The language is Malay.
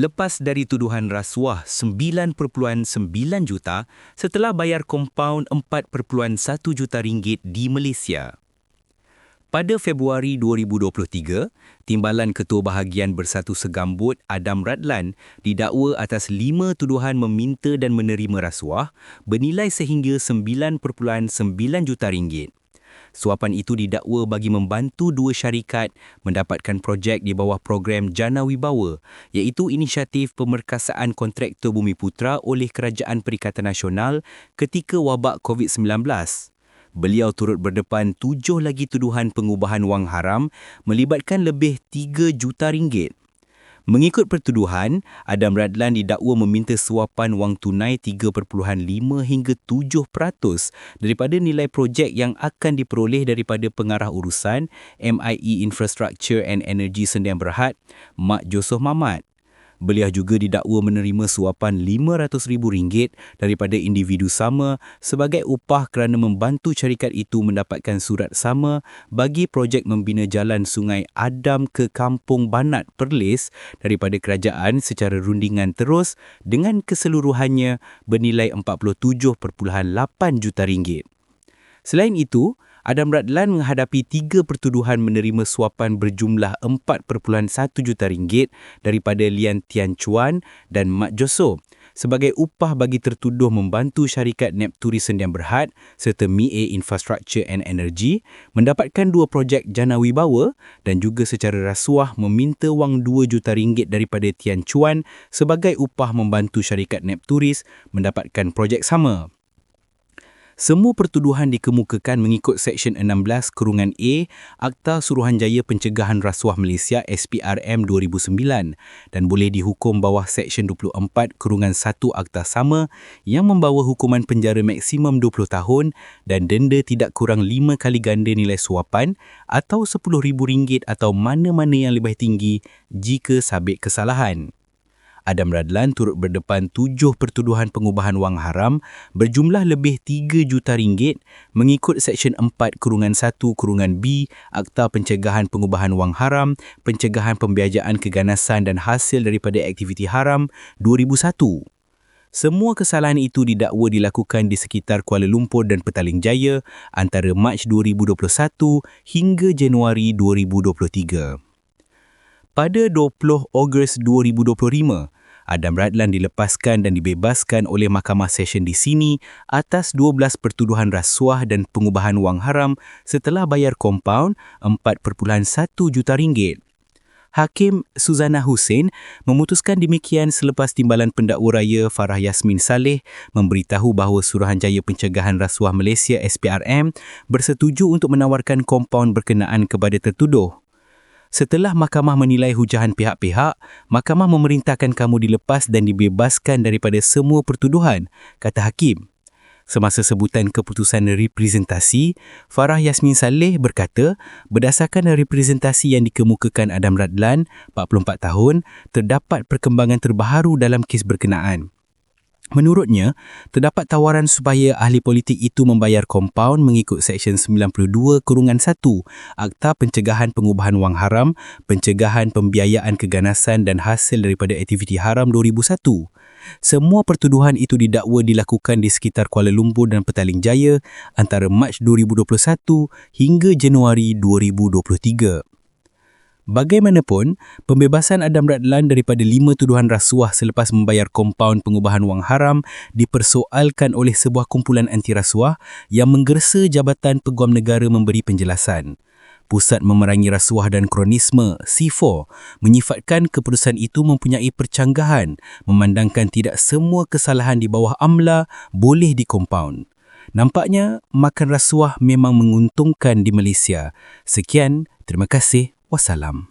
lepas dari tuduhan rasuah 9.9 juta setelah bayar kompaun 4.1 juta ringgit di Malaysia. Pada Februari 2023, Timbalan Ketua Bahagian Bersatu Segambut Adam Radlan didakwa atas lima tuduhan meminta dan menerima rasuah bernilai sehingga 9.9 juta ringgit. Suapan itu didakwa bagi membantu dua syarikat mendapatkan projek di bawah program Jana Wibawa iaitu inisiatif pemerkasaan kontraktor Bumi Putra oleh Kerajaan Perikatan Nasional ketika wabak COVID-19. Beliau turut berdepan tujuh lagi tuduhan pengubahan wang haram melibatkan lebih 3 juta ringgit. Mengikut pertuduhan, Adam Radlan didakwa meminta suapan wang tunai 3.5 hingga 7% daripada nilai projek yang akan diperoleh daripada pengarah urusan MIE Infrastructure and Energy Sendian Berhad, Mak Josof Mamat. Beliau juga didakwa menerima suapan RM500,000 daripada individu sama sebagai upah kerana membantu syarikat itu mendapatkan surat sama bagi projek membina jalan Sungai Adam ke Kampung Banat Perlis daripada kerajaan secara rundingan terus dengan keseluruhannya bernilai 47.8 juta ringgit. Selain itu, Adam Radlan menghadapi tiga pertuduhan menerima suapan berjumlah 4.1 juta ringgit daripada Lian Tian Chuan dan Mak Joso sebagai upah bagi tertuduh membantu syarikat Nepturi Sendian Berhad serta MIA Infrastructure and Energy mendapatkan dua projek Jana Wibawa dan juga secara rasuah meminta wang 2 juta ringgit daripada Tian Chuan sebagai upah membantu syarikat Nepturis mendapatkan projek sama. Semua pertuduhan dikemukakan mengikut Seksyen 16 Kurungan A Akta Suruhanjaya Pencegahan Rasuah Malaysia SPRM 2009 dan boleh dihukum bawah Seksyen 24 Kurungan 1 Akta sama yang membawa hukuman penjara maksimum 20 tahun dan denda tidak kurang 5 kali ganda nilai suapan atau RM10,000 atau mana-mana yang lebih tinggi jika sabit kesalahan. Adam Radlan turut berdepan tujuh pertuduhan pengubahan wang haram berjumlah lebih 3 juta ringgit mengikut Seksyen 4 Kurungan 1 Kurungan B Akta Pencegahan Pengubahan Wang Haram, Pencegahan Pembiayaan Keganasan dan Hasil daripada Aktiviti Haram 2001. Semua kesalahan itu didakwa dilakukan di sekitar Kuala Lumpur dan Petaling Jaya antara Mac 2021 hingga Januari 2023. Pada 20 Ogos 2025, Adam Radlan dilepaskan dan dibebaskan oleh Mahkamah Session di sini atas 12 pertuduhan rasuah dan pengubahan wang haram setelah bayar kompaun 4.1 juta ringgit. Hakim Suzana Hussein memutuskan demikian selepas timbalan pendakwa raya Farah Yasmin Saleh memberitahu bahawa Suruhanjaya Pencegahan Rasuah Malaysia SPRM bersetuju untuk menawarkan kompaun berkenaan kepada tertuduh. Setelah mahkamah menilai hujahan pihak-pihak, mahkamah memerintahkan kamu dilepas dan dibebaskan daripada semua pertuduhan, kata hakim. Semasa sebutan keputusan representasi, Farah Yasmin Saleh berkata, berdasarkan representasi yang dikemukakan Adam Radlan, 44 tahun, terdapat perkembangan terbaru dalam kes berkenaan. Menurutnya, terdapat tawaran supaya ahli politik itu membayar kompaun mengikut Seksyen 92 Kurungan 1 Akta Pencegahan Pengubahan Wang Haram, Pencegahan Pembiayaan Keganasan dan Hasil daripada Aktiviti Haram 2001. Semua pertuduhan itu didakwa dilakukan di sekitar Kuala Lumpur dan Petaling Jaya antara Mac 2021 hingga Januari 2023. Bagaimanapun, pembebasan Adam Radlan daripada lima tuduhan rasuah selepas membayar kompaun pengubahan wang haram dipersoalkan oleh sebuah kumpulan anti rasuah yang menggersa Jabatan Peguam Negara memberi penjelasan. Pusat Memerangi Rasuah dan Kronisme C4 menyifatkan keputusan itu mempunyai percanggahan memandangkan tidak semua kesalahan di bawah AMLA boleh dikompaun. Nampaknya makan rasuah memang menguntungkan di Malaysia. Sekian, terima kasih. Wassalam.